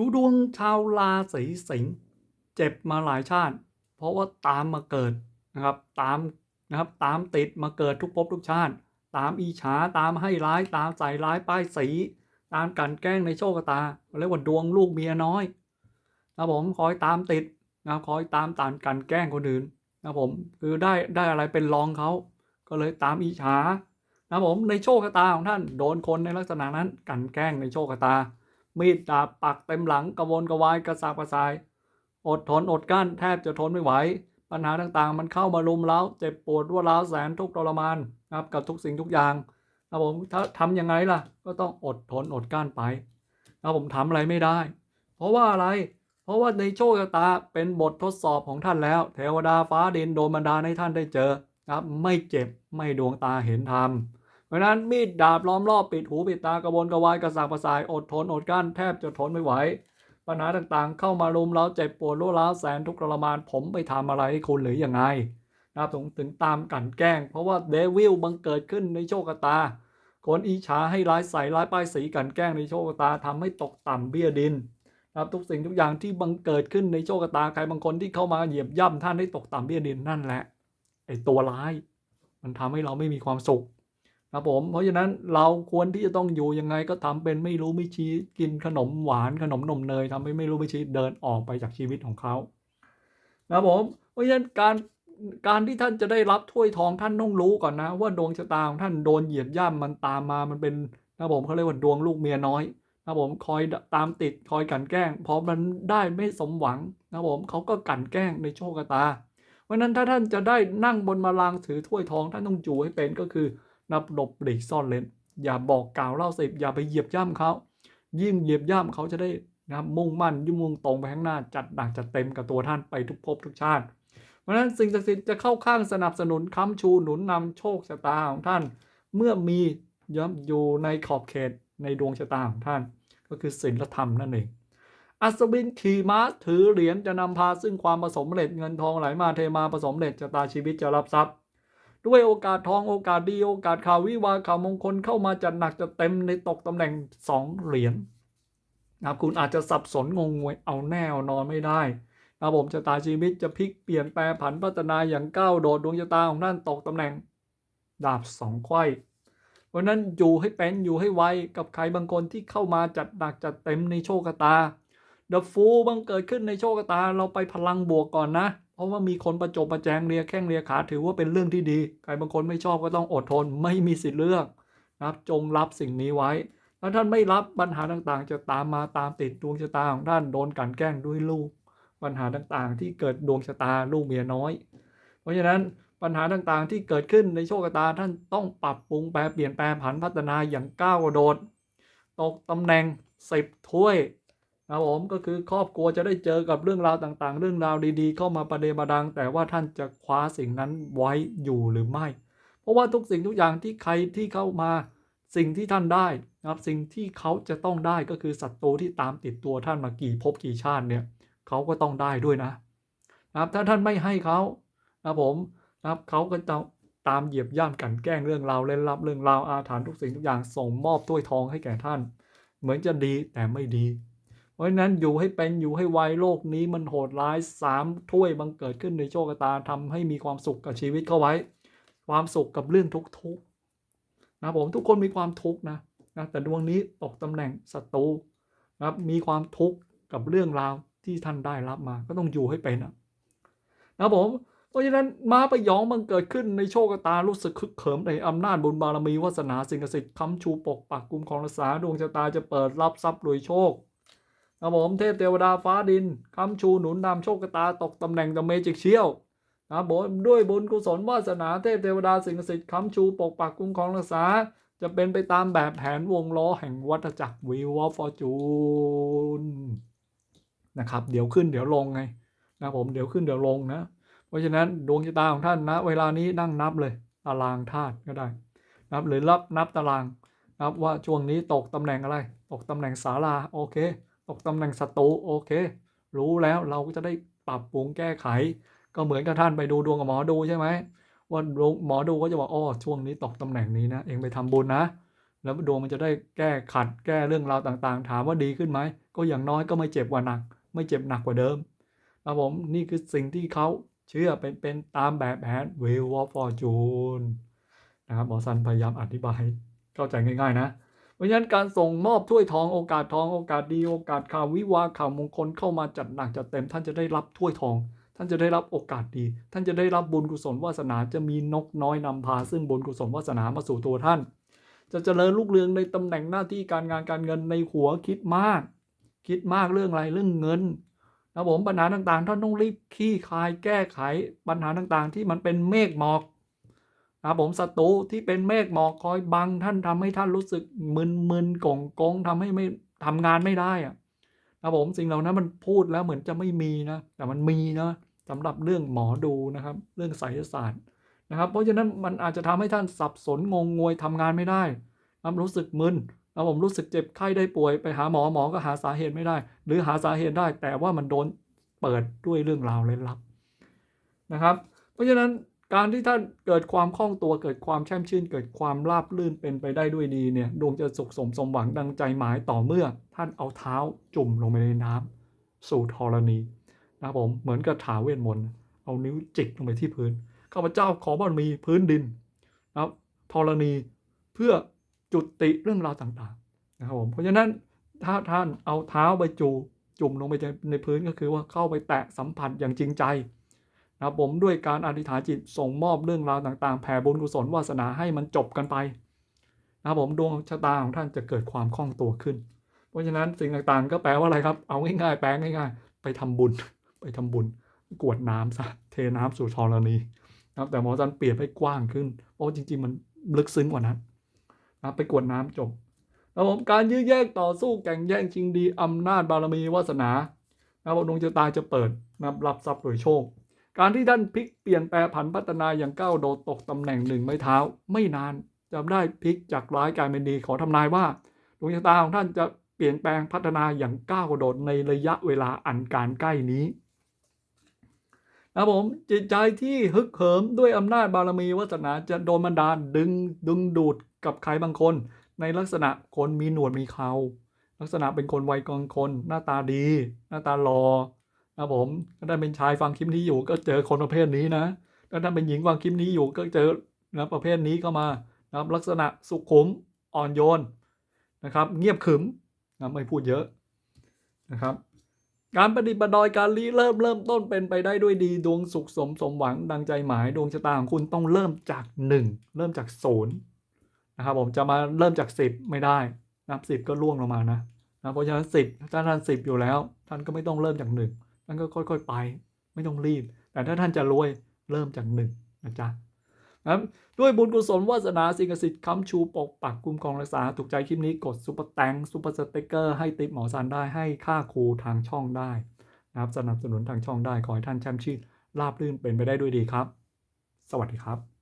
ดูดวงชาวราศีสิงห์เจ็บมาหลายชาติ เพราะว่าตามมาเกิดนะครับ ตามนะครับตามติดมาเกิดทุกภพทุกชาติ ตามอีฉาตามให้ร้ายตามใส่ร้ายป้ายสี ตามกันแกล้งในโชคชะตาเรียกว่าดวงลูกเมียน้อยนะผมคอยตามติดนะครับคอยตามตานกลันแกล้งคนอื่นนะผมคือได้ได้อะไรเป็นรองเขาก็เลยตามอีฉานะผมในโชคชะตาของท่านโดนคนในลักษณะนั้นกันแกล้งในโชคชะตา มีดดาบปักเต็มหลังกระวนกระวายกระสับกระส่าย อดทนอดกั้นแทบจะทนไม่ไหว ปัญหาต่างๆ มันเข้ามารุมเร้าเจ็บปวดรวดร้าแสนทุกข์ทรมานนะครับกับทุกสิ่งทุกอย่างนะผมถ้าทำยังไงล่ะ ก็ต้องอดทนอดกั้นไปนะผมทำอะไรไม่ได้ เพราะว่าอะไร เพราะว่าในโชคชะตาเป็นบททดสอบของท่านแล้ว เทวดาฟ้าดินโดนบันดาลให้ท่านได้เจอครับไม่เจ็บไม่ดวงตาเห็นธรรม เพราะนั้นมีดดาบล้อมรอบปิดหูปิดตากระวนกระวายกระสากกระสายอดทนอดกั้นแทบจะทนไม่ไหว ปัญหาต่างๆ เข้ามารุมเราเจ็บปวดรุร้าวแสนทุกข์ทรมานผมไปทำอะไรให้คุณหรือยังไงนะครับถึงถึงตามกันแกล้ง เพราะว่าเดวิลบังเกิดขึ้นในโชคชะตา คนอีฉาให้ร้ายใส่ร้ายป้ายสีกันแกล้งในโชคชะตาทำให้ตกต่ำเบี้ยดินนะครับทุกสิ่งทุกอย่างที่บังเกิดขึ้นในโชคชะตาใครบางคนที่เข้ามาเหยียบย่ำท่านให้ตกต่ำเบี้ยดินนั่นแหละไอ้ตัวร้าย มันทำให้เราไม่มีความสุข ครับผม เพราะฉะนั้นเราควรที่จะต้องอยู่ยังไงก็ทำเป็นไม่รู้ไม่ชี้กินขนมหวานขนมนมเนยทำให้ไม่รู้ไม่ชี้เดินออกไปจากชีวิตของเขานะครับผมเพราะฉะนั้นการการที่ท่านจะได้รับถ้วยทองท่านต้องรู้ก่อนนะ ว่าดวงชะตาของท่านโดนเหยียบย่ำมันตามมามันเป็นนะผมเขาเรียกว่าดวงลูกเมียน้อยนะผมคอยตามติดคอยกันแกล้งพอมันได้ไม่สมหวังนะผมเขาก็กันแกล้งในโชคชะตาเพราะฉะนั้นถ้าท่านจะได้นั่งบนมาลางถือถ้วยทองท่านต้องจูให้เป็นก็คือ นับหลบหลีกซ่อนเลนอย่าบอกกล่าวเล่าสิบอย่าไปเหยียบย่ำเขายิ่งเหยียบย่ำเขาจะได้นะครับมุ่งมั่นยุ่งมุ่งตรงไปข้างหน้าจัดหนักจัดเต็มกับตัวท่านไปทุกภพทุกชาติ เพราะฉะนั้นสิ่งศักดิ์สิทธิ์จะเข้าข้างสนับสนุนค้ำชูหนุนนำโชคชะตาของท่าน เมื่อมีย่ำอยู่ในขอบเขตในดวงชะตาของท่าน ก็คือศีลธรรมนั่นเองอัศวินขี่ม้าถือเหรียญจะนำพาซึ่งความประสมเร็จเงินทองไหลมาเทมาประสมเร็จชะตาชีวิตจะรับทรัพย์ ด้วยโอกาสทองโอกาสดีโอกาสข่าววิวาข่าวมงคลเข้ามาจัดหนักจะเต็มในตกตำแหน่งสองเหรียญนะครับคุณอาจจะสับสนงงงวยเอาแน่นอนไม่ได้นะผมชะตาชีวิตจะพลิกเปลี่ยนแปลผันพัฒนาอย่างก้าวโดดดวงชะตาของท่านตกตำแหน่ง ดาบสองไขว้เพราะฉะนั้นอยู่ให้เป็นอยู่ให้ไวกับใครบางคนที่เข้ามาจัดหนักจัดเต็มในโชคชะตาเดอะฟูบังเกิดขึ้นในโชคชะตาเราไปพลังบวกก่อนนะ เพราะว่ามีคนประจบประแจงเลียแข้งเลียขาถือว่าเป็นเรื่องที่ดี ใครบางคนไม่ชอบก็ต้องอดทนไม่มีสิทธิ์เลือกนะครับจงรับสิ่งนี้ไว้ถ้าท่านไม่รับปัญหาต่างๆ จะตามมาตามติดดวงชะตาของท่านโดนกันแกล้งด้วยลูก ปัญหาต่างๆ ที่เกิดดวงชะตาลูกเมียน้อย เพราะฉะนั้นปัญหาต่างๆ ที่เกิดขึ้นในโชคชะตาท่านต้องปรับปรุงแปลเปลี่ยนแปลผันพัฒนาอย่างก้าวกระโดด ตกตำแหน่งสิบถ้วย นะครับผมก็คือครอบครัวจะได้เจอกับเรื่องราวต่างๆ เรื่องราวดีๆ เข้ามาประเดประดัง แต่ว่าท่านจะคว้าสิ่งนั้นไว้อยู่หรือไม่ เพราะว่าทุกสิ่งทุกอย่างที่ใครที่เข้ามาสิ่งที่ท่านได้นะครับสิ่งที่เขาจะต้องได้ก็คือศัตรูที่ตามติดตัวท่านมากี่ภพกี่ชาติเนี่ยเขาก็ต้องได้ด้วยนะนะครับถ้าท่านไม่ให้เขานะครับผมนะครับเขาก็จะตามเหยียบย่ำกันแกล้งเรื่องราวเล่นลับเรื่องราวอาถรรพ์ทุกสิ่งทุกอย่างส่งมอบถ้วยทองให้แก่ท่าน เหมือนจะดีแต่ไม่ดี เพราะฉะนั้นอยู่ให้เป็นอยู่ให้ไวโลกนี้มันโหดร้ายสามถ้วยบังเกิดขึ้นในโชคชะตาทำให้มีความสุขกับชีวิตเข้าไว้ ความสุขกับเรื่องทุกๆนะผมทุกคนมีความทุกข์นะนะแต่ดวงนี้ตกตำแหน่งศัตรูนะครับมีความทุกข์กับเรื่องราวที่ท่านได้รับมา ก็ต้องอยู่ให้เป็นนะนะผมเพราะฉะนั้นมาประยองมันเกิดขึ้นในโชคชะตารู้สึกคึกเขิมในอำนาจบุญบารมีวาสนาสิ่งศักดิ์สิทธิ์ค้ำชูปกปักกุมของรักษาดวงชะตาจะเปิดรับทรัพย์รวยโชค ครับผมเทพเทวดาฟ้าดินคำชูหนุนนำโชคตาตกตำแหน่งตะเมจิกเชี่ยวนะครับผมด้วยบุญกุศลวาสนาเทพเทวดาสิ่งศักดิ์สิทธิ์คำชูปกปักคุ้มครองรักษา จะเป็นไปตามแบบแผนวงล้อแห่งวัฏจักรวีวอฟอร์จูนนะครับเดี๋ยวขึ้นเดี๋ยวลงไงนะครับผมเดี๋ยวขึ้นเดี๋ยวลงนะ เพราะฉะนั้นดวงชะตาของท่านนะ เวลานี้นั่งนับเลยตารางธาตุก็ได้นะครับหรือรับนับตารางนะครับว่าช่วงนี้ตกตำแหน่งอะไร ตกตำแหน่งศาลาโอเค ตกตำแหน่งศัตรูโอเค รู้แล้วเราก็จะได้ปรับปรุงแก้ไข ก็เหมือนกับท่านไปดูดวงกับหมอดูใช่ไหมว่าดวงหมอดูก็จะบอกอ๋อช่วงนี้ตกตำแหน่งนี้นะเองไปทำบุญนะ แล้วดวงมันจะได้แก้ขัดแก้เรื่องราวต่างๆ ถามว่าดีขึ้นไหมก็อย่างน้อยก็ไม่เจ็บกว่าหนัก ไม่เจ็บหนักกว่าเดิมครับผมนี่คือสิ่งที่เขาเชื่อเป็นเป็นตามแบบแผน Wheel of Fortune นะครับหมอซันพยายามอธิบายเข้าใจง่าย ๆ นะ เพราะฉะนั้นการส่งมอบถ้วยทองโอกาสทองโอกาสดีโอกาสข่าววิวาข่าวมงคลเข้ามาจัดหนักจัดเต็ม ท่านจะได้รับถ้วยทอง ท่านจะได้รับโอกาสดี ท่านจะได้รับบุญกุศลวาสนาจะมีนกน้อยนำพา ซึ่งบุญกุศลวาสนามาสู่ตัวท่าน จะเจริญรุ่งเรืองในตำแหน่งหน้าที่การงานการเงินในหัวคิดมาก คิดมากเรื่องอะไรเรื่องเงินนะผมปัญหาต่างๆ ท่านต้องรีบขี้คายแก้ไขปัญหาต่างๆ ที่มันเป็นเมฆหมอก นะผมศัตรูที่เป็นเมฆหมอกคอยบังท่านทำให้ท่านรู้สึกมึนๆกงกงทำให้ไม่ทำงานไม่ได้อะนะผมสิ่งเหล่านั้นมันพูดแล้วเหมือนจะไม่มีนะแต่มันมีนะสำหรับเรื่องหมอดูนะครับ เรื่องไสยศาสตร์นะครับเพราะฉะนั้นมันอาจจะทำให้ท่านสับสนงงงวยทำงานไม่ได้นะรู้สึกมึนนะผมรู้สึกเจ็บไข้ได้ป่วยไปหาหมอหมอก็หาสาเหตุไม่ได้ หรือหาสาเหตุได้ แต่ว่ามันโดนเปิดด้วยเรื่องราวเล่นลับนะครับ เพราะฉะนั้น การที่ท่านเกิดความคล่องตัวเกิดความแช่มชื่น เกิดความราบลื่นเป็นไปได้ด้วยดีเนี่ยดวงจะสุขสมสมหวังดังใจหมายต่อเมื่อ ท่านเอาเท้าจุ่มลงไปในน้ำสู่ธรณีนะครับผมเหมือนกับถาเวทมนต์เอานิ้วจิกลงไปที่พื้นข้าพเจ้าขอบารมีพื้นดินนะครับธรณีเพื่อจุติเรื่องราวต่างๆนะครับผมเพราะฉะนั้นถ้าท่านเอาเท้าไปจูจุ่มลงไปในพื้นก็คือว่าเข้าไปแตะสัมผัสอย่างจริงใจ นะผมด้วยการอธิษฐานจิตส่งมอบเรื่องราวต่างๆ แผ่บุญกุศลวาสนาให้มันจบกันไปนะครับผมดวงชะตาของท่านจะเกิดความคล่องตัวขึ้น เพราะฉะนั้นสิ่งต่างๆ ก็แปลว่าอะไรครับ เอาง่ายๆ แปลง่ายๆ ไปทำบุญ ไปทำบุญ กวดน้ำซะเทน้ำสู่ธรณีนะครับแต่หมอจันเปลี่ยนให้กว้างขึ้น เพราะจริงๆ มันลึกซึ้งกว่านั้นนะไปกวดน้ำจบนะครับผมการยื้อแย่งต่อสู้แข่งแย่งชิงดีอำนาจบารมีวาสนานะครับดวงชะตาจะเปิดนะครับรับทรัพย์โดยโชค การที่ท่านพลิกเปลี่ยนแปลผันพัฒนาอย่างก้าวโดดตกตำแหน่งหนึ่งไม้เท้า ไม่นานจะได้พลิกจากร้ายกลายเป็นดีขอทำนายว่าดวงชะตาของท่านจะเปลี่ยนแปลงพัฒนาอย่างก้าวกระโดดในระยะเวลาอันการใกล้นี้นะผมจิตใจที่ฮึกเหิมด้วยอำนาจบารมีวาสนาจะโดนบันดาลดึงดึงดูดกับใครบางคน ในลักษณะคนมีหนวดมีเขาลักษณะเป็นคนวัยกลางคน หน้าตาดี หน้าตาหลอ่อ นะผมถ้าท่านเป็นชายฟังคลิปนี้อยู่ก็เจอคนประเภทนี้นะถ้าท่านเป็นหญิงฟังคลิปนี้อยู่ก็เจอนะประเภทนี้เข้ามานะลักษณะสุขุมอ่อนโยนนะครับ เงียบขรึมนะไม่พูดเยอะนะครับ การปฏิบัติดอยการรีเริ่มเริ่มต้นเป็นไปได้ด้วยดีดวงสุขสมสมหวังดังใจหมายดวงชะตาของคุณต้องเริ่มจากหนึ่งเริ่มจากศูนย์นะครับผมจะมาเริ่มจากสิบไม่ได้นับสิบก็ล่วงลงมานะนะเพราะฉะนั้นสิบถ้าท่านสิบอยู่แล้ว ท่านก็ไม่ต้องเริ่มจากหนึ่ง ท่านก็ค่อย ๆ ไป ไม่ต้องรีบ แต่ถ้าท่านจะรวยเริ่มจากหนึ่งนะจ๊ะนะด้วยบุญกุศลวาสนาสิ่งศักดิ์สิทธิ์ค้ำชูปกปักคุ้มครองรักษาถูกใจคลิปนี้กดซุปเปอร์แตงซุปเปอร์สเต็กเกอร์ให้ติปหมอซันได้ให้ค่าครูทางช่องได้นะครับสนับสนุนทางช่องได้ขอให้ท่านแชมป์ชื่นราบรื่นเป็นไปได้ด้วยดีครับ สวัสดีครับ